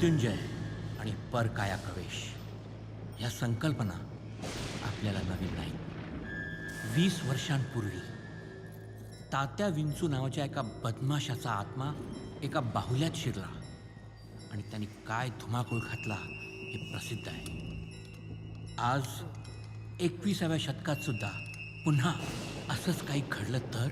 मृत्युंजय आणि परकाया प्रवेश ह्या संकल्पना आपल्याला नवीन नाही. वीस वर्षांपूर्वी तात्या विंचू नावाच्या एका बदमाशाचा आत्मा एका बाहुल्यात शिरला आणि त्यांनी काय धुमाकूळ घातला हे प्रसिद्ध आहे. आज एकविसाव्या शतकात सुद्धा पुन्हा असंच काही घडलं तर?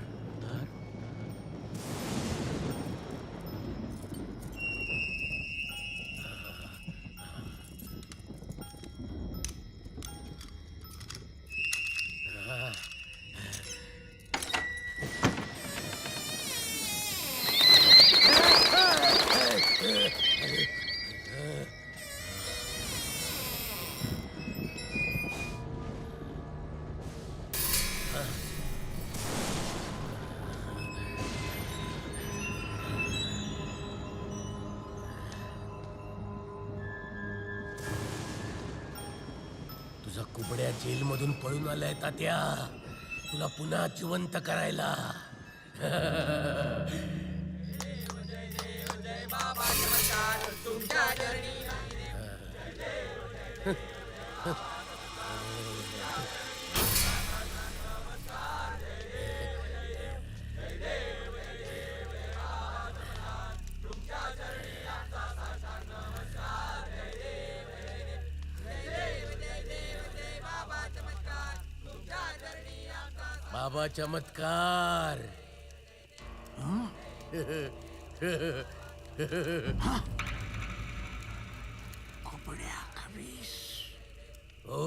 कुबड्या जेलमधून पळून आलाय तात्या. तुला पुन्हा जिवंत करायला. बाबा चमत्कार. खोपड्या खवीस हो.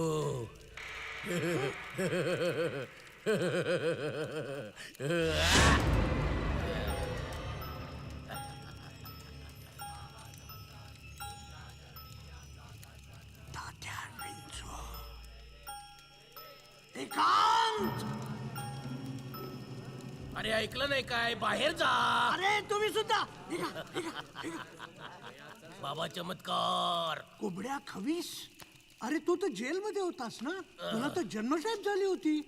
तात्या विंचू. एकांत. अरे ऐकलं नाही काय? बाहेर जा. अरे तुम्ही सुद्धा. निघा, निघा, निघा. बाबा चमत्कार. कोबड्या खवीस. अरे तू तर जेलमध्ये होतास ना? तुला तर जन्मसाहेब झाली होती.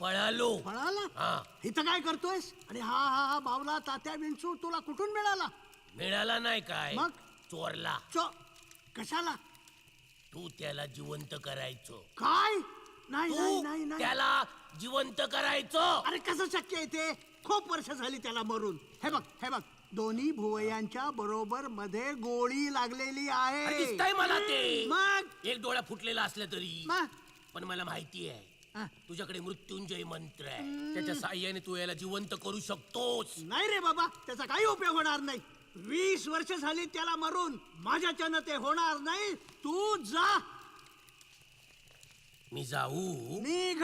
पळालो. पळाला? हा. इथं काय करतोयस? आणि हा हा हा बावला तात्या विंचू तुला कुठून मिळाला? मिळाला नाही काय? मग? चोरला. चो कशाला? तू त्याला जिवंत करायचो. काय? नाही नाही तू नाही नाही त्याला जिवंत करायचो. अरे कसं शक्य आहे ते? खूप वर्ष झाली त्याला मरून. हे बघ हे बघ. दोन्ही भुवयांच्या बरोबर मध्ये गोळी लागलेली अरे आहे दिसतंय मला ते. मग? एक डोळा फुटलेला असला तरी. मग? पण मला माहिती आहे हा. तुझ्याकडे मृत्युंजय मंत्र आहे. त्याच्या साह्याने तू याला जिवंत करू शकतोस. नाही रे बाबा त्याचा काही उपयोग होणार नाही. वीस वर्ष झाली त्याला मरून. माझ्याच्यानं ते होणार नाही. तू जा. मी जाऊ. निघ.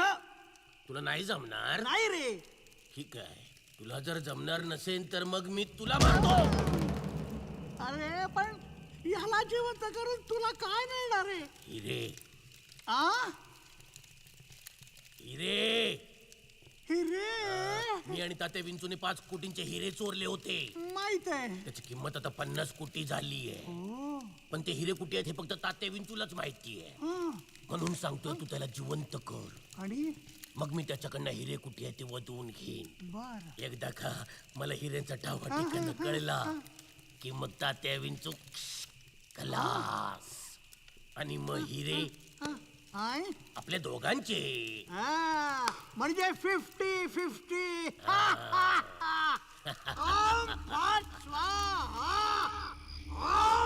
तुला नाही जमणार? नाही रे. ठीक आहे. तुला जर जमणार नसेल तर मग मी तुला मारतो. अरे पण ह्याला जिवंत करून तुला काय मिळणार रे? हिरे. आ? हिरे. हिरे? मी आणि तात्या विंचूने पाच कोटींचे हिरे चोरले होते. माहीत आहे. त्याची किंमत आता पन्नास कोटी झाली आहे हो. पण ते हिरे कुठे आहेत हे फक्त तात्या विंचूलाच माहिती आहे. म्हणून सांगतोय तू त्याला जिवंत कर. आणि? मग मी त्याच्याकडनं हिरे कुठे आहे ते वधवून घेईन. बर. एकदा का मला हिऱ्यांचा ठावा ठिकाण कळला की मग तात्या विंचू खलास. आणि मग हिरे आय आपल्या दोघांचे. हा, म्हणजे फिफ्टी फिफ्टी स्वाहा. ओम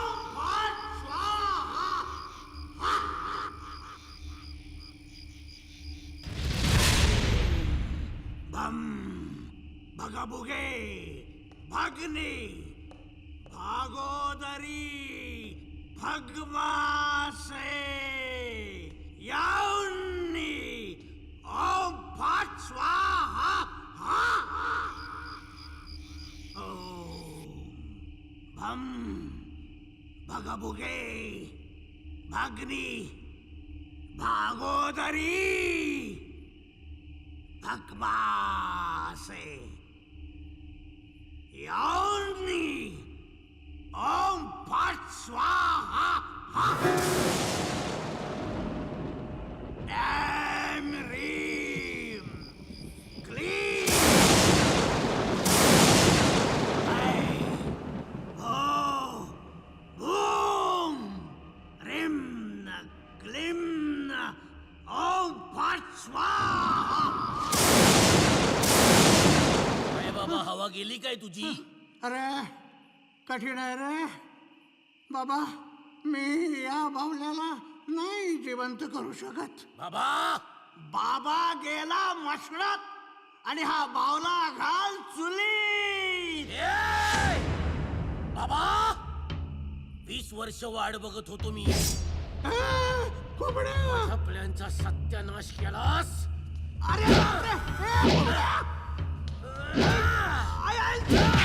भम भगभुगे भगनी भागोदरी भगवासे याउन्नी ओम भट स्वाहा हा ओम भम भगबुगे भगनी भागोदरी। भगमासे याउन्नी तुझी? अरे कठीण आहे रे. बाबा मी या बावल्याला नाही जिवंत करू शकत. बाबा! बाबा गेला मसणात आणि हा बावला घाल चुलीत. ए! बाबा! वीस वर्ष वाट बघत होतो मी! आपल्यांचा सत्यानाश केलास. अरे Science!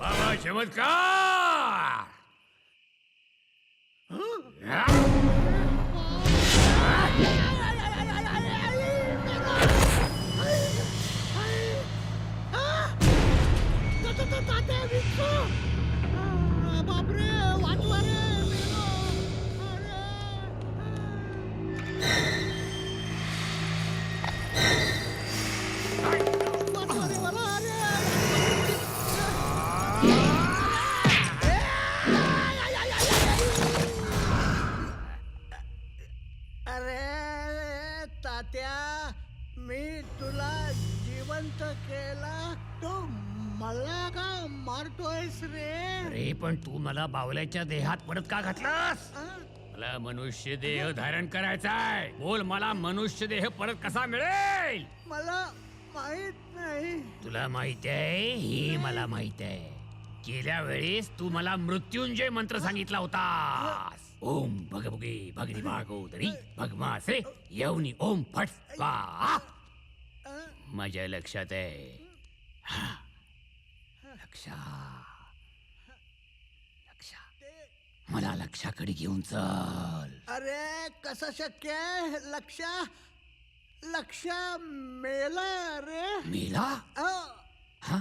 बाबा चमत्कार जिवंत केला तो मला का मारतोयस रे? अरे पण तू मला बावल्याच्या देहात परत का घातलास? मला मनुष्य देह धारण करायचा आहे. बोल मला मनुष्य देह परत कसा मिळेल? मला माहीत नाही. तुला माहीत आहे हे मला माहीत आहे. गेल्या वेळेस तू मला मृत्युंजय मंत्र सांगितला होता ओम भगभुगे भगनी भागोदरी भगमासे यवनी ओम फट स्वाहा. माझ्या लक्षात आहे. हा. लक्षा. लक्षा. मला लक्षाकडे घेऊन चल. अरे कसं शक्य आहे? लक्ष? लक्ष मेला रे. मेला? अ, हा?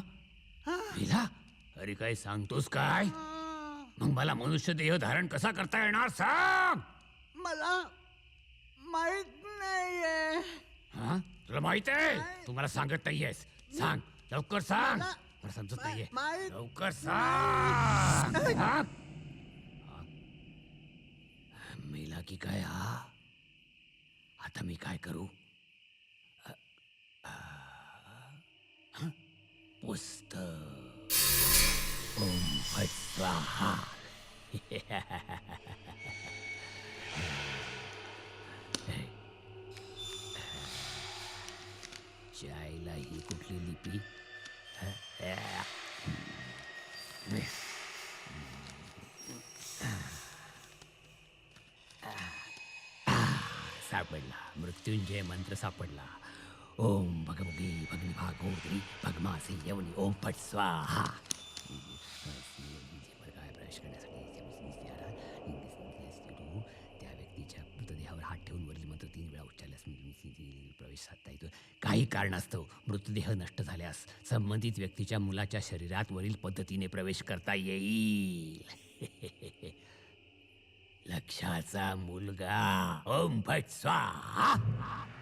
मेला? अरे काय सांगतोस काय? अ, मग मला मनुष्य देह धारण कसा करता येणार सांग. मला माहीत नाहीये. हा? तुला माहीत आहे? तू मला सांगत नाहीयेस. सांग. लवकर सांग. मला- समजत नाहीये. माहित- लवकर सांग. हा? मेला की काय हा? आता मी काय करू? अ, अ, हं? पुस्तक. ओम फट स्वाहा चायला ही कुठली लिपी? सापडला. मृत्युंजय मंत्र सापडला. ओम भगवगी भगनी भागोदरी भगमासे यवनी. ओम फट स्वाहा. काही कारणास्तव मृतदेह नष्ट झाल्यास संबंधित व्यक्तीच्या मुलाच्या शरीरात वरील पद्धतीने प्रवेश करता येईल. लक्षाचा मुलगा. ओम भट स्वाहा.